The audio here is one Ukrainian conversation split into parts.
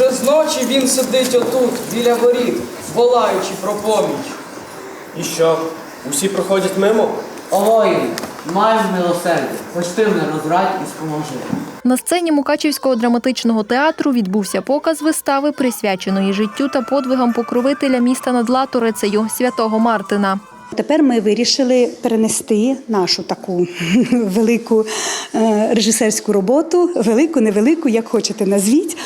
Вже зночі він сидить отут, біля воріт, волаючи про поміч. І що? Усі проходять мимо? О, воїн, маємо милосердя, хоч ти мене розрадь і споможи. На сцені Мукачівського драматичного театру відбувся показ вистави, присвяченої життю та подвигам покровителя міста над Латорицею святого Мартина. Тепер ми вирішили перенести нашу таку велику е, режисерську роботу, велику, невелику, як хочете назвіть,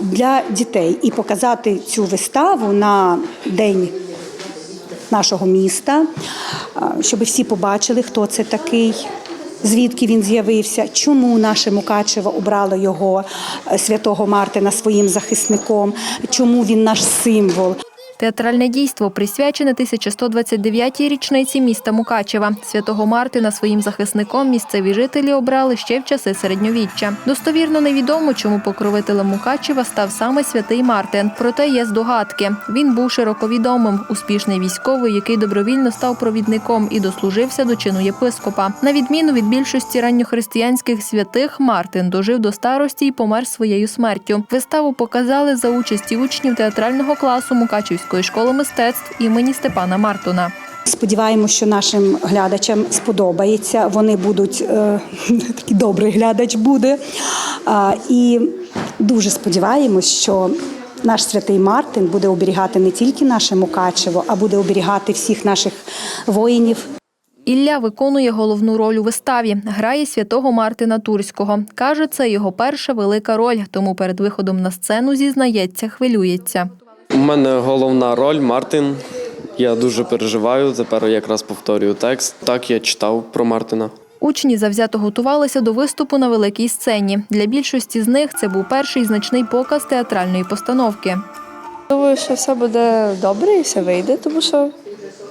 для дітей і показати цю виставу на день нашого міста, щоб всі побачили, хто це такий. Звідки він з'явився, чому наше Мукачево обрало його е, святого Мартина своїм захисником, чому він наш символ. Театральне дійство присвячене 1129-й річниці міста Мукачева. Святого Мартина своїм захисником місцеві жителі обрали ще в часи середньовіччя. Достовірно невідомо, чому покровителем Мукачева став саме святий Мартин. Проте є здогадки. Він був широко відомим, успішний військовий, який добровільно став провідником і дослужився до чину єпископа. На відміну від більшості ранньохристиянських святих, Мартин дожив до старості і помер своєю смертю. Виставу показали за участі учнів театрального класу Мукачівської школи мистецтв імені Степана Мартуна. Сподіваємося, що нашим глядачам сподобається. Вони будуть е, такий добрий глядач буде. А, і дуже сподіваємось, що наш святий Мартин буде оберігати не тільки наше Мукачево, а буде оберігати всіх наших воїнів. Ілля виконує головну роль у виставі. Грає святого Мартина Турського. Каже, це його перша велика роль, тому перед виходом на сцену зізнається, хвилюється. У мене головна роль Мартин. Я дуже переживаю. Тепер якраз повторюю текст. Так я читав про Мартина. Учні завзято готувалися до виступу на великій сцені. Для більшості з них це був перший значний показ театральної постановки. Думаю, що все буде добре і все вийде, тому що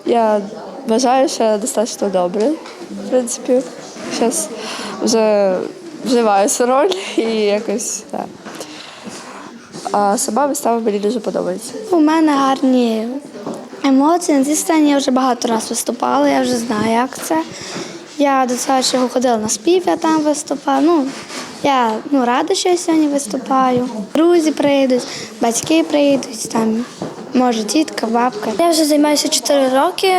я вважаю, що я достатньо добре. В принципі, зараз вже вживаю цю роль і якось так. А сама вистава мені дуже подобається. У мене гарні емоції. На цій сцені я вже багато разів виступала, я вже знаю, як це. Я до цього ходила на спів, я там виступала. Ну, я ну, рада, що я сьогодні виступаю. Друзі прийдуть, батьки прийдуть, там, може, тітка, бабка. Я вже займаюся 4 роки,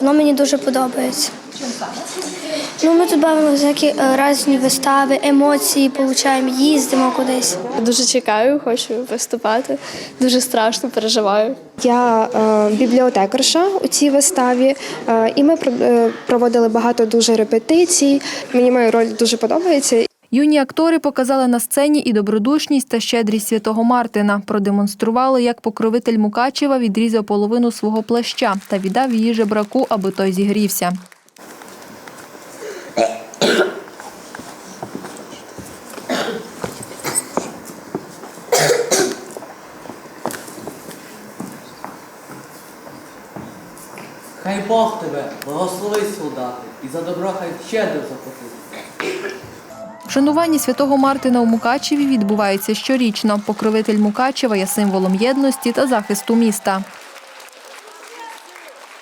воно мені дуже подобається. Ну, ми тут бавимо всякі е, різні вистави, емоції получаємо, їздимо кудись. Дуже чекаю, хочу виступати. Дуже страшно переживаю. Я е, бібліотекарша у цій виставі, е, і ми е, проводили багато дуже репетицій. Мені моя роль дуже подобається. Юні актори показали на сцені і добродушність та щедрість святого Мартина. Продемонстрували, як покровитель Мукачева відрізав половину свого плаща та віддав її жебраку, аби той зігрівся. Хай Бог тебе благословить, солдати, і за добро хай щедро заплатить. Вшанування святого Мартина у Мукачеві відбувається щорічно. Покровитель Мукачева є символом єдності та захисту міста.